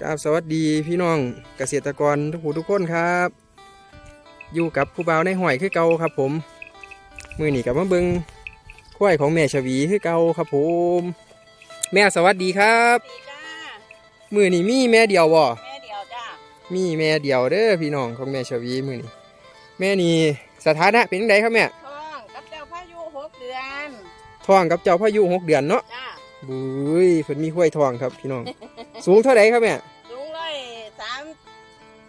กราบสวัสดีพี่น้องเกษตรกรทุกผู้ทุกคนครับ อยู่กับผู้บ่าวในห้อยคือเก่าครับ ผม มือนี่กับมาเบิงควายของแม่ชวีคือเก่าครับผม แม่สวัสดีครับ ดีจ้ามือนี่มีแม่เดียวบ่แม่เดียวจ้ามีแม่เดียวเด้อพี่น้องของแม่ชวีมือนี่แม่นี่สถานะเป็นจังไดครับแม่ท้องกับเจ้าพายุหกเดือน ท้องกับเจ้าพายุหกเดือนเนาะจ้า บุ้ยเพิ่นมีห้วยทองครับพี่น้อง สูงเท่าไหร่ครับแม่ลุงร้อยสาม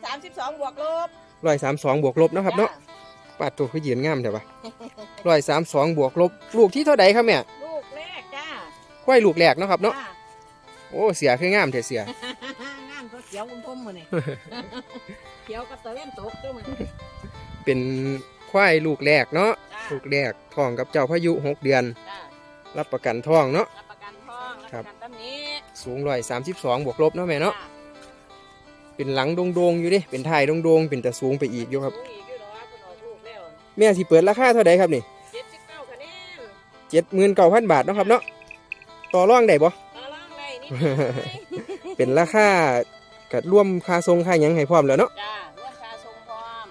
สามสิบสองบวกลบร้อยสามสองบวกลบเนาะครับเนาะจ้ปาดตัวคือยืนงามแต่ปะร้อยสามสองบวกลบ ลูกที่เท่าใดครับแม่ลูกแรกจ้าควายลูกแรกเนาะครับเนาะจ้โอ้เสียคืองามแต่เสียงามก็เขียวอุ้มๆมือนี่เขียวกับตะเล่นตกตัวมันเป็นควายลูกแรกเนาะจ้าลูกแรกท้องกับเจ้าพายุหกเดือนจ้ารับประกันท้องเนาะ ครัปบระกันตำหนี้สูงร้อยสามสิบสองบวกลบเนาะแม่เนาะจ้เป็นหลังโดงๆอยู่เดิเป็นท้ายโดงๆเป็นแต่สูงไปอีกอยู่ครับ สูงอีกอยู่เนาะเพิ่นเอาลูกแล้วแม่สิเปิดราคาเท่าใดครับนี่เจ็ดสิบเก้าคะแนนเจ็ดหมื่นเก้าพันบาทเนาะครับเนาะต่อรองได้บ่ ต่อรองได้นิดหน่อยเป็นราคากัดร่วมค่าทรงค่าหยังให้พร้อมแล้วเนาะจ้าร่วมชาทรงพร้อม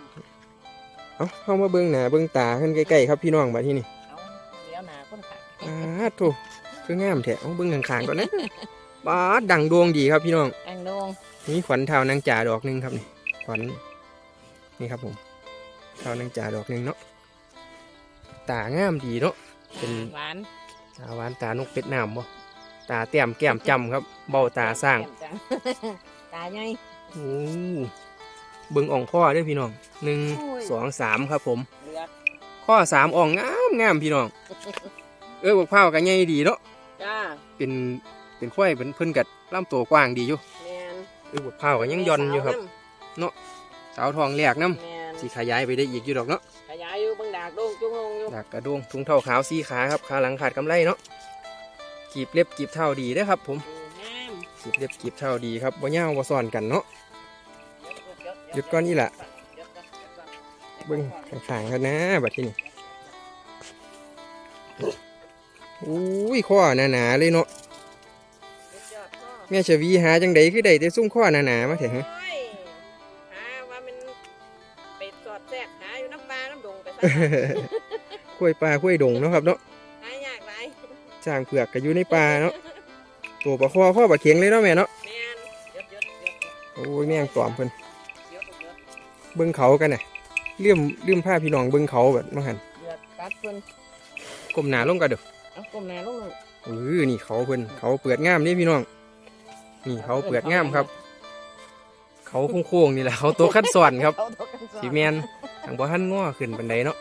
เอาเข้ามาเบิ่งหน้าเบิ่งตาขึ้นใกล้ๆครับพี่น้องบัดที่นี่เอาเดี๋ยวหนาคนขัดปาดโถ คืองามแท้เอาเบิ่งข้างๆก่อนนะปาดดังดวงดีครับพี่น้องแองดงมีขวัญเท้านางจ่าดอกหนึงครับนี่ขวัญนี่ครับผมเท้านางจ่าดอกหนึงเนาะตางามดีเนาะเป็นหวานตาหวานตานกเป็ดน้ำบ่ตาแต้มแก้มจำครับ เบ้าตาสร้างจังตาใหญ่โอ้เบิ่งอ่องข้อเด้วยพี่น้องหนึ่งโอ้ยสองสามครับผมเลือดข้อสามอ่องงามงามพี่น้อง เออบักพร้าวกันใหญ่ดีเนาะจ้า เป็นเป็นควายเป็นเพิ่นกัดลำตัวกว้างดีอยู่แมนเออบักพร้าวกันยังย่อนอยู่ครับ สาวทองแหลกน้แมนำสีขยายไปได้อีกอยู่ดอกเนาะขยายอยู่เบังดากโด่งจุ้งลงอยู่ดักกระดวงถุงเท้าขาวสีขาครับขาหลังขาดกำไรเนาะกีบเล็บกีบเท้าดีเด้อครับ ผมอืมงามกีบเล็บกีบเท้าดีครับบ่ย่าวบ่ซ่อนกันเนาะ หยุดก่อนนี่ล่ะหยุดก่อนหยุดก่อนเบิ่งข้างๆกันนะบัดที่นี่ อุ้ยข้อหนาๆเลยเนาะหยุดยอดพ่อแม่ชวีหาจังใดคือได้แต่ซุ่มข้อหนาๆมาเถอะฮะโอ้ยหาว่ามันไปสอดแทรกหาอยู่น้ำปลาน้ำดงไปซะกล้วยปลากล้วยดงเนาะครับเนาะหายากหลายจ้างเผือกก็อยู่ในป่าเนาะตัวปลาคอข้อปลาเข็งเลยเนาะแม่เนาะแมนหยุดหยุดหยุดโอ้ยแม่งตอมเพิ่นหยุดหยุดเบิ่งเขากันน่ะเลื่อมเลื่อมผ้าพี่น้องเบิ่งเขาแบบมาหันหยุดกัดเพิ่นก้มหน้าลงกันเด้อ เอากลมหน้าลงเลยเออนี่เขาเพิ่นเขาเปิดงามนี่พี่น้อง นี่เขาเปิดงามครับ เขาโค้งๆนี่แหละเขาตัวคัดสอนครับเอาตัวกันก่อนสีแมนทางบ่ทันง้อขึ้นบันไดเนาะ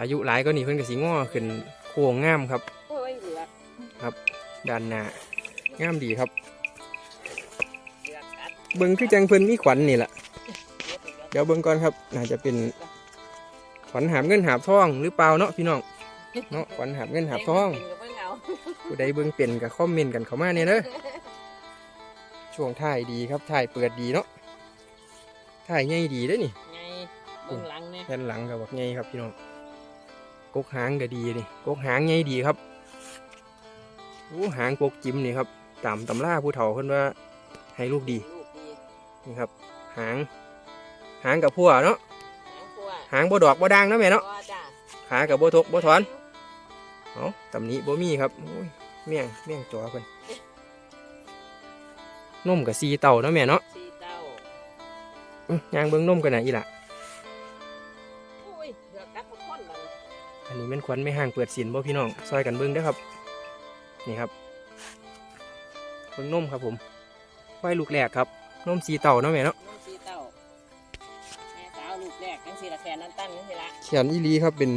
อายุหลายก็นี่เพิ่นก็สิง้อขึ้นโค้งงามครับโอ้ยเหลือดด้านหน้างามดีครับ เหลือดกัดเบิ่งคือจังเพิ่นมีขวัญนี่แหละเดี๋ยวเดี๋ยวเดี๋ยวเบิ่งก่อนครับน่าจะเป็นขวัญหาบเงินหาบทองหรือเปล่าเนาะพี่น้อง เนาะขวัญหาบเงินหาบทองเป็นกับเบิ่งเอาผู้ใดเบิ่งเป็นก็คอมเมนต์กันเข้ามาเนี่ยเด้อช่วงท้ายดีครับท้ายเปิดดีเนาะท้ายใหญ่ดีเด้อนี่ไงเบิ่งหลังเนี่ยแผ่นหลังก็บักใหญ่ครับพี่น้องกกหางก็ดีนี่กกหางใหญ่ดีครับโอ้หางกกจิ้มนี่ครับตามตำราผู้เฒ่าเพิ่นว่าให้ลูกดีลูกดีนี่ครับ หาง หางกับพัวเนาะหางกลัวหางบ่ดอกบ่ด่างเนาะแม่เนาะบ่จ้าขากับบ่ทกบ่ถอน เอาตำหนี้บ่มีครับโอ้ยเมี่ยงเมี่ยงจอเพิ่นนมกับซีเต่าเนาะแม่เนาะสีเต้าอื้อย่างเบิ่งนมกันน่ะอีหล่ะโอ้ยเหลือดกัดทุกคนมันอันนี้แม่นควันไม่ห่างเปิดสินบ่พี่น้องซอยกันเบิ่งเด้อครับ นี่ครับเบิ่งนมครับผมไว้ลูกแรกครับนมสีเต่าเนาะแม่เนาะน้องสีเต้าแม่สาวลูกแรกจังสีละแสนนั่นตั้นจังสีละเขียนอีหลีครับเป็น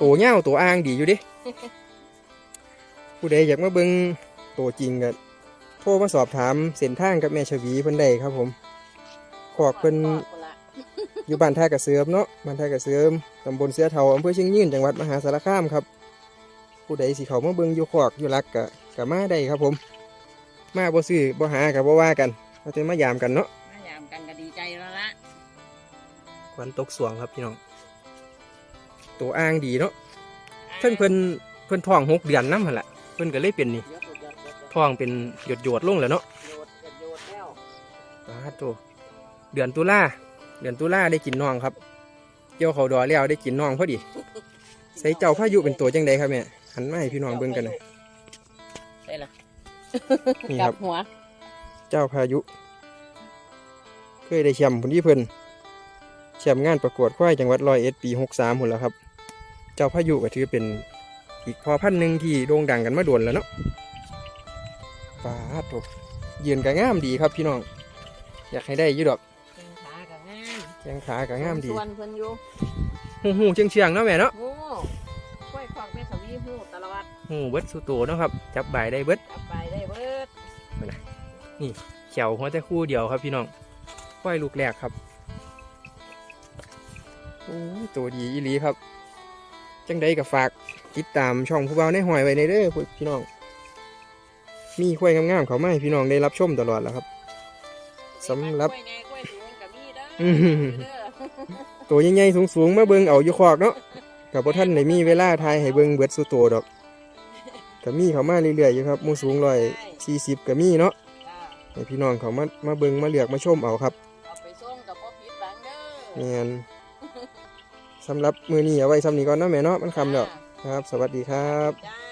ตัวเง่าวตัวอ้างดีอยู่เดิผู้ใดอยากมาเบิ่งตัวจริงก็โทรมาสอบถามเส้นทางกับแม่ชวีเพิ่นได้ครับผมขอกเพิ่นพ่อคนละอยู่บ้านท่ากระเสือมเนาะบ้านท่ากระเสือมตำบลเสือเทาอำเภอเชียงยืนจังหวัดมหาสารคามครับ ผู้ใดสิเขามาเบิ่งอยู่ขอกอยู่รักกะกะมาได้ครับผม มาบ่ซื้อบ่หากับบ่ว่ากันเราจะมายามกันเนาะมายามกันก็ดีใจแล้วละควันตกสวงครับพี่น้อง ตัวอ้างดีเนาะเพิ่นเพิ่นเพิ่นท้องหกเดือนนำหั่นล่ะเพิ่นก็เลยเป็นนี่เดี๋ยวเดี๋ยวเดี๋ยวเดี๋ยวท้องเป็นหยดหยดๆลงแล้วเนาะโยดโยดโยดปาดโตเดือนตุลาเดือนตุลาได้กินน้องครับเกี่ยวเขาวดอแล้วได้กินน้องพอดีใส่เจ้าพายุเป็นตัวจังใดครับแม่หันมาให้พี่น้องเบิ่งกันหน่อยได้ละนี่กคลัรับบหัว เจ้าพายุ เคยได้แชมป์ผลที่เพิ่นแชมป์งานประกวดควายจังหวัดร้อยเอ็ดปีหกสามหมดแล้วครับ เจ้าพายุก็ถือเป็นอีกพอพันธุ์หนึ่งที่โด่งดังกันมาโดนแล้วเนาะปาดโตยืนก็งามดีครับพี่น้อง อยากให้ได้อยี่ดอกแข้งขากับงามแข้งขาก็งามดีส่วนเพิ่นอยู่หูหูเชียงเชียงๆเนาะแม่เนาะงูกล้วยคอกแม่สวีหูตลอดหูเบิดสุโตเนาะครับ จับใบายได้เบิดจับไปได้เบิดเขียวหัวแต่คู่เดียวครับพี่น้องควายลูกแรกครับโอ้ยตัวดีอีหลีครับ จังใดก็ฝากติดตามช่องผู้เบาในหอยไว้ในเด้อพี่น้อง มีควายงามๆเขามาให้พี่น้องได้รับชมตลอดแล้วครับสำหรับกล้วยใหญ่กล้วยสูงกับมีเด้ออืมเด้อตัวใหญ่ๆสูงๆมาเบิ่งเอาอยู่คอกเนาะกับพ่ท่านได้มีเวลาทายให้เบิ่งเบิดสุโตดอกก็มีเขามาเรื่อยๆอยู่ครับหมูสูงร้อยสี่สิบก็มีเนาะจ้าให้พี่น้องเขามามาเบิ่งมาเลือกมาชมเอาครับเอาไปส่งกับพ่อผิดหวังเด้อเนียน สำหรับมือนี้เอาไว้ซ้ำนี้ก่อนเนาะแม่เนาะมันคำแล้วครับ สวัสดีครับ